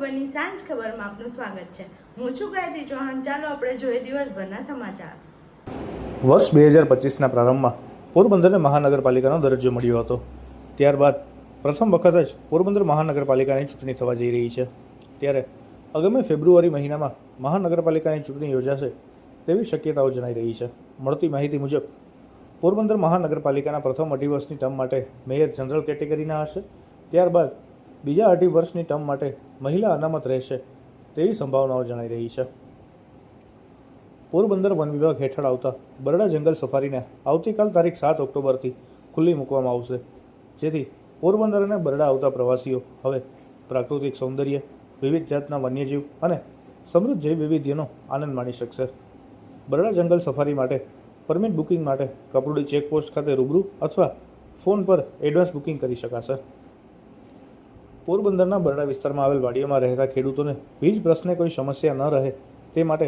ખબરની સાંજ ખબરમાં આપનું સ્વાગત છે. હું છું ગાયત્રી ચૌહાણ. ચાલો આપણે જોઈએ દિવસભરના સમાચાર. વર્ષ બે હજાર પચીસના પ્રારંભમાં પોરબંદરને મહાનગરપાલિકાનો દરજ્જો મળ્યો હતો. ત્યારબાદ પ્રથમ વખત જ પોરબંદર મહાનગરપાલિકાની ચૂંટણી થવા જઈ રહી છે. ત્યારે આગામી ફેબ્રુઆરી મહિનામાં મહાનગરપાલિકાની ચૂંટણી યોજાશે તેવી શક્યતાઓ જણાઈ રહી છે. મળતી માહિતી મુજબ, પોરબંદર મહાનગરપાલિકાના પ્રથમ અઢી વર્ષની ટર્મ માટે મેયર જનરલ કેટેગરીના હશે. ત્યારબાદ બીજા અઢી વર્ષની ટર્મ માટે મહિલા અનામત રહેશે તેવી સંભાવનાઓ જણાઈ રહી છે. પોરબંદર વન વિભાગ હેઠળ આવતા બરડા જંગલ સફારીને આવતીકાલ તારીખ સાત ઓક્ટોબરથી ખુલ્લી મૂકવામાં આવશે. જેથી પોરબંદર અને બરડા આવતા પ્રવાસીઓ હવે પ્રાકૃતિક સૌંદર્ય, વિવિધ જાતના વન્યજીવ અને સમૃદ્ધ જૈવ વૈવિધ્યનો આનંદ માણી શકશે. બરડા જંગલ સફારી માટે પરમિટ બુકિંગ માટે કપરોડી ચેકપોસ્ટ ખાતે રૂબરૂ અથવા ફોન પર એડવાન્સ બુકિંગ કરી શકાશે. પોરબંદરના બરડા વિસ્તારમાં આવેલ વાડીઓમાં રહેતા ખેડૂતોને વીજ પ્રશ્ને કોઈ સમસ્યા ન રહે તે માટે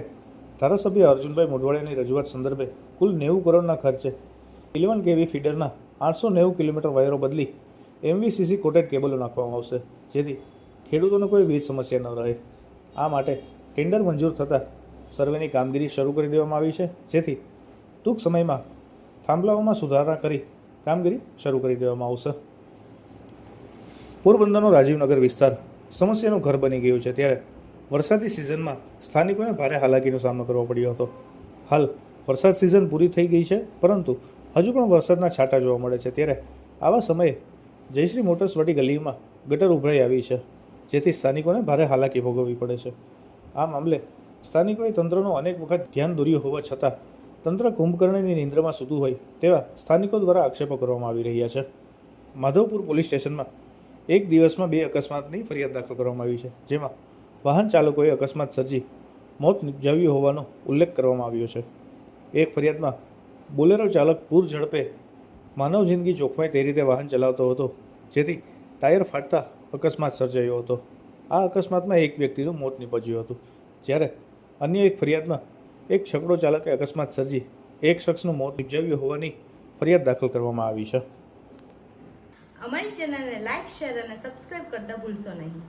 ધારાસભ્ય અર્જુનભાઈ મોઢવાડિયાની રજૂઆત સંદર્ભે કુલ નેવું કરોડના ખર્ચે ઇલેવન કેવી ફીડરના આઠસો નેવું કિલોમીટર વાયરો બદલી એમવીસીસી કોટેડ કેબલો નાખવામાં આવશે, જેથી ખેડૂતોને કોઈ વીજ સમસ્યા ન રહે. આ માટે ટેન્ડર મંજૂર થતાં સર્વેની કામગીરી શરૂ કરી દેવામાં આવી છે, જેથી ટૂંક સમયમાં થાંભલાઓમાં સુધારણા કરી કામગીરી શરૂ કરી દેવામાં આવશે. પોરબંદરનો રાજીવનગર વિસ્તાર સમસ્યાનું ઘર બની ગયું છે. ત્યારે વરસાદી સિઝનમાં સ્થાનિકોને ભારે હાલાકીનો સામનો કરવો પડ્યો હતો. હાલ વરસાદ સિઝન પૂરી થઈ ગઈ છે, પરંતુ હજુ પણ વરસાદના છાંટા જોવા મળે છે. ત્યારે આવા સમયે જયશ્રી મોટર્સ વટી ગલીમાં ગટર ઉભરાઈ આવી છે, જેથી સ્થાનિકોને ભારે હાલાકી ભોગવવી પડે છે. આ મામલે સ્થાનિકોએ તંત્રનો અનેક વખત ધ્યાન દોર્યું હોવા છતાં તંત્ર કુંભકર્ણની નિંદ્રામાં સૂતું હોય તેવા સ્થાનિકો દ્વારા આક્ષેપો કરવામાં આવી રહ્યા છે. માધવપુર પોલીસ સ્ટેશનમાં એક દિવસમાં બે અકસ્માતની ફરિયાદ દાખલ કરવામાં આવી છે, જેમાં વાહન ચાલકોએ અકસ્માત સર્જી મોત નિપજાવ્યું હોવાનો ઉલ્લેખ કરવામાં આવ્યો છે. એક ફરિયાદમાં બોલેરો ચાલક પૂર ઝડપે માનવ જિંદગી જોખમાય તે રીતે વાહન ચલાવતો હતો, જેથી ટાયર ફાટતા અકસ્માત સર્જાયો હતો. આ અકસ્માતમાં એક વ્યક્તિનું મોત નીપજ્યું હતું. જ્યારે અન્ય એક ફરિયાદમાં એક છકડો ચાલકે અકસ્માત સર્જી એક શખ્સનું મોત નિપજાવ્યું હોવાની ફરિયાદ દાખલ કરવામાં આવી છે. અમારી ચેનલને લાઇક શેર અને સબસ્ક્રાઇબ કરતા ભૂલશો નહીં.